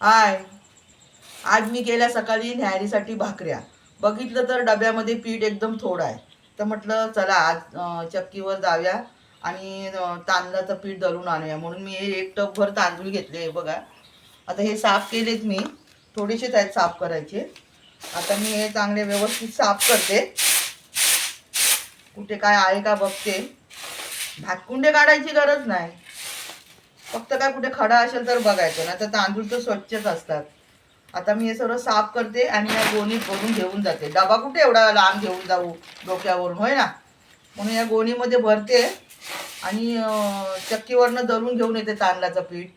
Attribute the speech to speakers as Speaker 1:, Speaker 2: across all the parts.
Speaker 1: I. आज मी गेल्या सकाळी न्यारीसाठी भाकऱ्या. बघितलं तर डब्यामध्ये पीठ एकदम थोडं आहे. तर म्हटलं चला आज चक्कीवर जाऊया आणि तांदळाचं पीठ दळून आणूया. म्हणून मी हे एक टपभर तांदूळ घेतले हे बघा. आता हे साफ केलेत मी. थोडेसेच आहेत साफ करायचे. आता मी हे चांगले व्यवस्थित साफ करते. कुठे काय आहे का बघते. भातकुंडे काढायची गरज नाही. फक्त काय कुठे खडा असेल तर बघायचं ना तर तांदूळ तर स्वच्छच असतात. आता मी हे सर्व साफ करते आणि या गोणीत भरून घेऊन जाते. डबा कुठे एवढा लांब घेऊन जाऊ डोक्यावरून होय ना? म्हणून या गोणीमध्ये भरते आणि चक्कीवरनं दळून घेऊन येते तांदळाचं पीठ.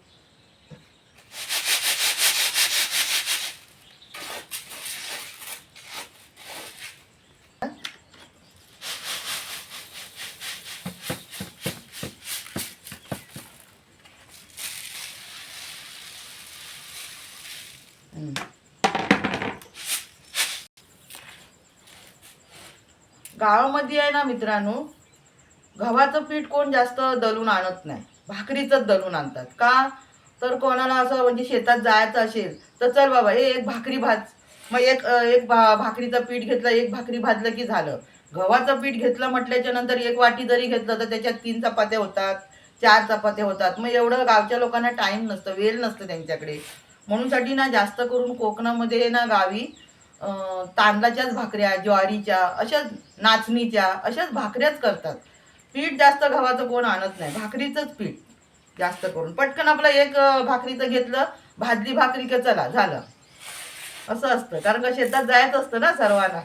Speaker 1: गावामध्ये आहे ना मित्रांनो गव्हाचं पीठ कोण जास्त दलून आणत नाही. भाकरीचंच दलून आणतात. का? तर कोणाला असं म्हणजे शेतात जायचं असेल तर चल बाबा हे एक भाकरी भाज. मग एक एक भा भाकरीचं पीठ घेतलं एक भाकरी भाजलं की झालं. गव्हाचं पीठ घेतलं म्हटल्याच्या नंतर एक वाटी जरी घेतलं तर त्याच्यात तीन चपात्या होतात चार चपात्या होतात. मग एवढं गावच्या लोकांना टाईम नसतं वेळ नसतं त्यांच्याकडे. म्हणूनसाठी ना जास्त करून कोकणामध्ये ना गावी तांदळाच्याच भाकऱ्या ज्वारीच्या अशाच नाचणीच्या अशाच भाकऱ्याच करतात. पीठ जास्त गव्हाचं कोण आणत नाही. भाकरीचंच पीठ जास्त करून. पटकन आपलं एक भाकरीचं घेतलं भाजली भाकरी का चला झालं. असं असतं. कारण का शेतात जायचं असतं ना सर्वांना.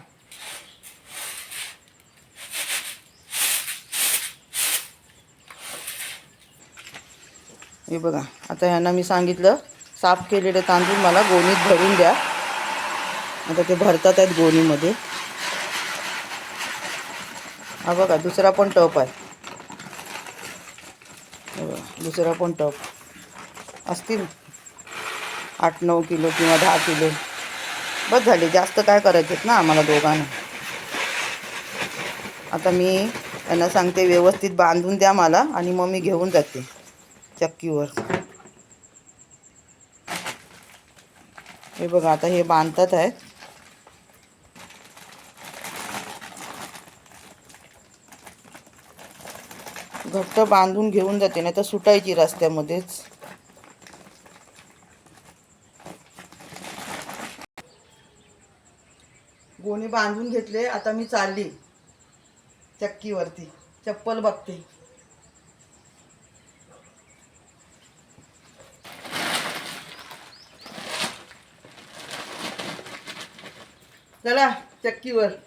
Speaker 1: हे बघा आता ह्यांना मी सांगितलं साफ केलेले तांदूळ मला गोणीत भरून द्या. आता ते भरतात आहेत गोणीमध्ये. हा बघा दुसरा पण टप आहे. दुसरा पण टप. असतील आठ नऊ किलो किंवा दहा किलो. बस झाले जास्त काय करायचेत ना आम्हाला दोघांना. आता मी त्यांना सांगते व्यवस्थित बांधून द्या मला आणि मग मी घेऊन जाते. चक्कीवर. हे बघा आता हे बांधतात आहेत घट्ट बांधून घेऊन जाते नाही तर सुटायची रस्त्यामध्येच. गोणी बांधून घेतले आता मी चालली. चक्कीवरती. चप्पल बघते. चला चक्कीवर.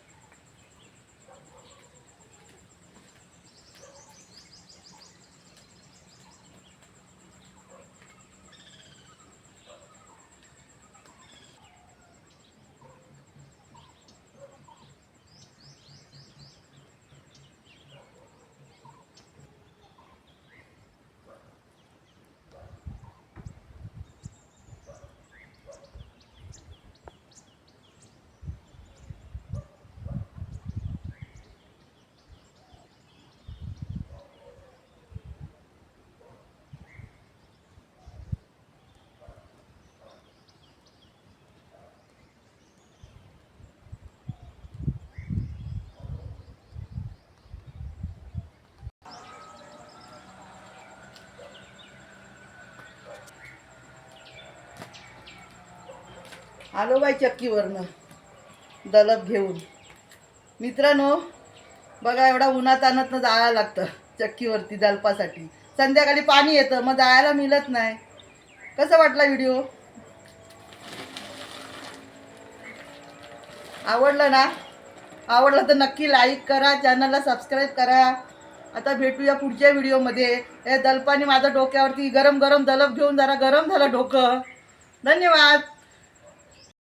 Speaker 1: आलो बाई चक्कीवरनं. दलत घेऊन. मित्रांनो बघा एवढा उन्हात आणत जायला लागतं चक्कीवरती दलपासाठी. संध्याकाळी पाणी येतं मग जायला मिळत नाही. कसं वाटला व्हिडिओ? आवडलं ना? आवडलं तर नक्की लाईक करा चॅनलला सबस्क्राईब करा. आता भेटूया पुढच्या व्हिडिओमध्ये. हे दलपाने माझ्या डोक्यावरती गरम गरम दलप घेऊन जरा गरम झालं डोकं. धन्यवाद.